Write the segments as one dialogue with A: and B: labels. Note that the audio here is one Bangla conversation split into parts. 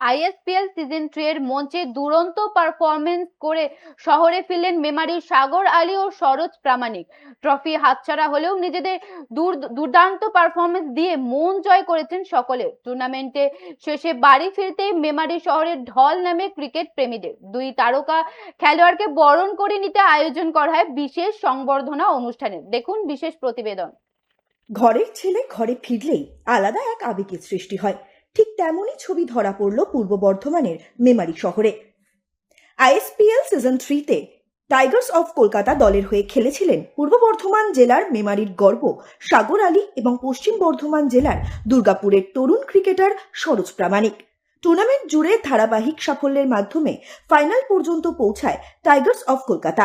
A: আইএসপিএল সিজন থ্রি এর মঞ্চে দুরন্ত পারফরমেন্স করে শহরে ফিরলেন মেমারির সাগর আলী ও সরোজ প্রামাণিক। ট্রফি হাতছাড়া হলেও নিজেদের দূর, দুর্দান্ত পারফরমেন্স দিয়ে মন জয় করেছেন সকলে। টুর্নামেন্টে শেষে বাড়ি ফিরতেই মেমারি শহরের ঢল নামে ক্রিকেট প্রেমীদের। দুই তারকা খেলোয়াড়কে বরণ করে নিতে আয়োজন করা হয় বিশেষ সংবর্ধনা অনুষ্ঠানে। দেখুন বিশেষ প্রতিবেদন।
B: ঘরের ছেলে ঘরে ফিরলেই আলাদা এক আবেগের সৃষ্টি হয়। ঠিক তেমনই ছবি ধরা পড়ল পূর্ব বর্ধমানের মেমারি শহরে। আইএসপিএল সিজন থ্রিতে টাইগার্স অফ কলকাতা দলের হয়ে খেলেছিলেন পূর্ব বর্ধমান জেলার মেমারির গর্ব, সাগর আলী এবং পশ্চিম বর্ধমান জেলার দুর্গাপুরের তরুণ ক্রিকেটার সরোজ প্রামাণিক। টুর্নামেন্ট জুড়ে ধারাবাহিক সাফল্যের মাধ্যমে ফাইনাল পর্যন্ত পৌঁছায় টাইগার্স অফ কলকাতা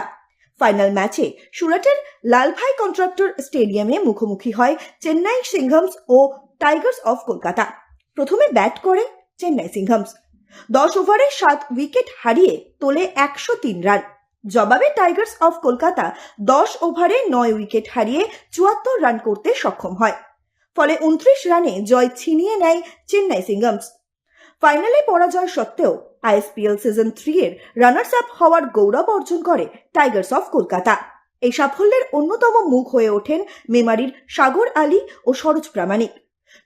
B: ফাইনাল ম্যাচে সুরাটের লালভাই কন্ট্রাক্টর স্টেডিয়ামে মুখোমুখি হয় চেন্নাই সিংহামস ও টাইগার্স অফ কলকাতা প্রথমে ব্যাট করে চেন্নাই সিংহামস। দশ ওভারে সাত উইকেট হারিয়ে তোলে একশো তিন রান জবাবে টাইগার্স অফ কলকাতা দশ ওভারে নয় উইকেট হারিয়ে চুয়াত্তর রান করতে সক্ষম হয়। ফলে উনত্রিশ রানে জয় ছিনিয়ে নেয় চেন্নাই সিংহামস। ফাইনালে পরাজয় সত্ত্বেও আইএসপিএল সিজন থ্রি এর রানার্স আপ হওয়ার গৌরব অর্জন করে টাইগার্স অফ কলকাতা এই সাফল্যের অন্যতম মুখ হয়ে ওঠেন মেমারির সাগর আলী ও সরোজ প্রামাণিক।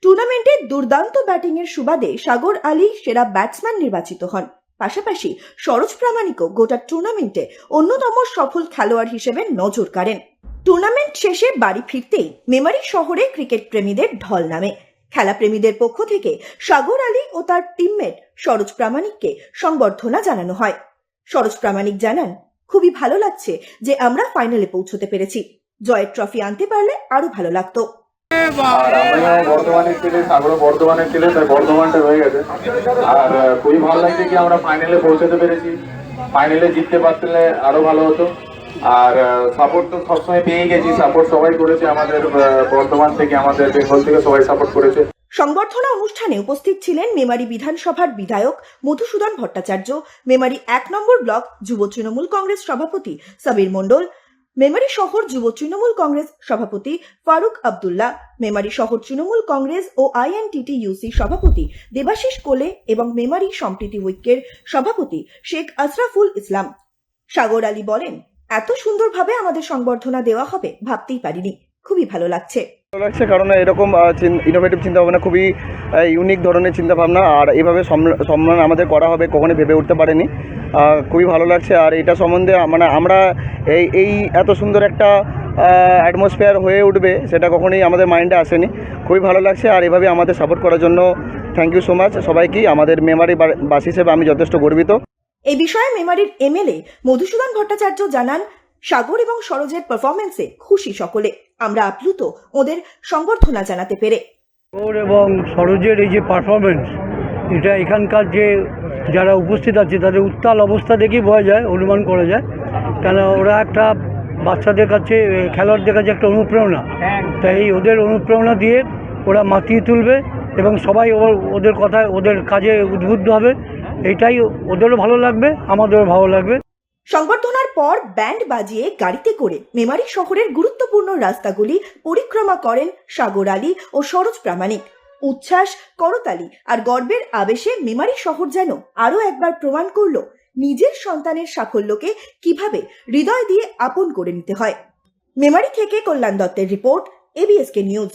B: টুর্নামেন্টে দুর্দান্ত ব্যাটিংয়ের সুবাদে সাগর আলী সেরা ব্যাটসম্যান নির্বাচিত হন। পাশাপাশি সরোজ প্রামাণিকও গোটা টুর্নামেন্টে অন্যতম সফল খেলোয়াড় হিসেবে নজর কাড়েন। টুর্নামেন্ট শেষে বাড়ি ফিরতেই মেমারি শহরে ক্রিকেট প্রেমীদের ঢল নামে। খেলাপ্রেমীদের পক্ষ থেকে সাগর আলী ও তার টিমমেট সরোজ প্রামাণিককে সংবর্ধনা জানানো হয়। সরোজ প্রামাণিক জানান, খুবই ভালো লাগছে যে আমরা ফাইনালে পৌঁছতে পেরেছি। জয়ের ট্রফি আনতে পারলে আরও ভালো লাগতো।
C: আমিও বর্ধমানে ছিলি সাগরও বর্ধমানে ছিলেন তাই বর্ধমানটা রয়ে গেছে। আর খুবই ভালো লাগছে কি আমরা ফাইনালে পৌঁছাতে পেরেছি। ফাইনালে জিততে পারলে আরও ভালো হতো। আর সাপোর্ট তো সবসময় পেয়ে গেছি সাপোর্ট সবাই করেছে আমাদের বর্ধমান থেকে আমাদের বেঙ্গল থেকে সবাই সাপোর্ট করেছে।
B: সংবর্ধনা অনুষ্ঠানে উপস্থিত ছিলেন মেমারি বিধানসভার বিধায়ক মধুসূদন ভট্টাচার্য মেমারি এক নম্বর ব্লক যুব তৃণমূল কংগ্রেস সভাপতি সাবির মণ্ডল মেমারি শহর যুব তৃণমূল কংগ্রেস সভাপতি ফারুক আবদুল্লাহ, মেমারি শহর তৃণমূল কংগ্রেস ও আইএনটিটি ইউসি সভাপতি দেবাশিস কোলে এবং মেমারি সম্প্রীতি ঐক্যের সভাপতি শেখ আশরাফুল ইসলাম। সাগর আলী বলেন, এত সুন্দরভাবে আমাদের সংবর্ধনা দেওয়া হবে ভাবতেই পারিনি। খুবই ভালো লাগছে।
D: ভালো লাগছে কারণ এরকম ইনোভেটিভ চিন্তা ভাবনা খুবই ইউনিক ধরনের চিন্তা ভাবনা আর সম্ম- সম্মান আমাদের করা হবে কখনোই ভেবে উঠতে পারেনি। খুবই ভালো লাগছে। আর এটা সম্বন্ধে মানে আমরা এই এই এত সুন্দর একটা অ্যাটমসফিয়ার হয়ে উঠবে, সেটা কখনোই আমাদের মাইন্ডে আসেনি। খুবই ভালো লাগছে। আর এভাবে আমাদের সাপোর্ট করার জন্য থ্যাংক ইউ সো মাচ সবাইকেই আমাদের মেমারি বাসী হিসেবে আমি যথেষ্ট গর্বিত।
B: এই বিষয়ে মেমারির এমএলএ মধুসূদন ভট্টাচার্য জানান, সাগর এবং সরোজের পারফরমেন্সে খুশি সকলে। আমরা আপ্লুত ওদের সংবর্ধনা জানাতে পেরে।
E: ওর এবং সরোজের এই যে পারফরমেন্স এটা এখানকার যে যারা উপস্থিত আছে, তাদের উত্তাল অবস্থা দেখেই বোঝা যায়, অনুমান করা যায়। কেন ওরা একটা বাচ্চাদের কাছে খেলোয়াড়দের কাছে একটা অনুপ্রেরণা। তাই ওদের অনুপ্রেরণা দিয়ে ওরা মাতিয়ে তুলবে এবং সবাই ওদের কথায়, ওদের কাজে উদ্বুদ্ধ হবে। এটাই ওদেরও ভালো লাগবে, আমাদেরও ভালো লাগবে।
B: সংবর্ধনার পর ব্যান্ড বাজিয়ে গাড়িতে করে মেমারি শহরের গুরুত্বপূর্ণ রাস্তাগুলি পরিক্রমা করেন সাগর আলী ও সরোজ প্রামাণিক। উচ্ছ্বাস, করতালি আর গর্বের আবেশে মেমারি শহর যেন আরও একবার প্রমাণ করল নিজের সন্তানের সাফল্যকে কীভাবে হৃদয় দিয়ে আপন করে নিতে হয়। মেমারি থেকে কল্যাণ দত্তের রিপোর্ট এবিএসকে নিউজ